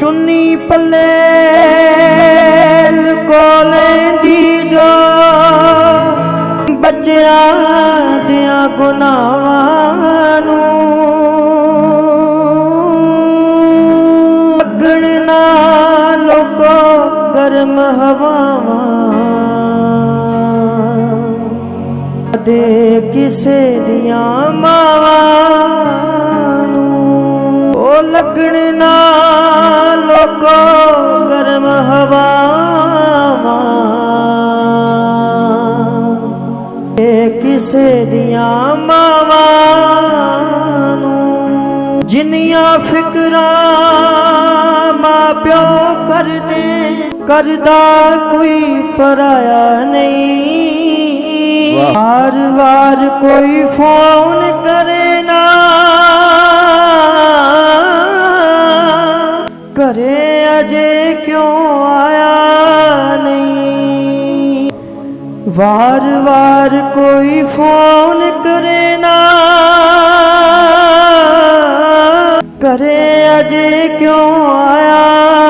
ਚੁੰਨੀ ਪੱਲੇ ਕੋਲੇ ਦੀ ਜੋ ਬੱਚਿਆਂ ਦਿਆਂ ਗੁਨਾਹਾਂ ਨੂੰ ਲੱਗਣ ਨਾ ਲੋਕੋ ਗਰਮ ਹਵਾਵਾਂ ਦੇ ਕਿਸੇ ਦੀਆਂ ਕਿਸੇ ਦੀਆਂ ਮਾਵਾਂ ਨੂੰ। ਜਿੰਨੀਆਂ ਫਿਕਰਾਂ ਮਾਂ ਪਿਓ ਕਰਦੇ ਕਰਦਾ ਕੋਈ ਪਰਾਇਆ ਨਹੀਂ। ਵਾਰ ਵਾਰ ਕੋਈ ਫੋਨ ਕਰੇ ਨਾ। ਘਰੇ ਅਜੇ ਕਿਉਂ ਵਾਰ ਵਾਰ ਕੋਈ ਫੋਨ ਕਰੇ ਨਾ। ਕਰੇ ਅਜੇ ਕਿਉਂ ਆਇਆ?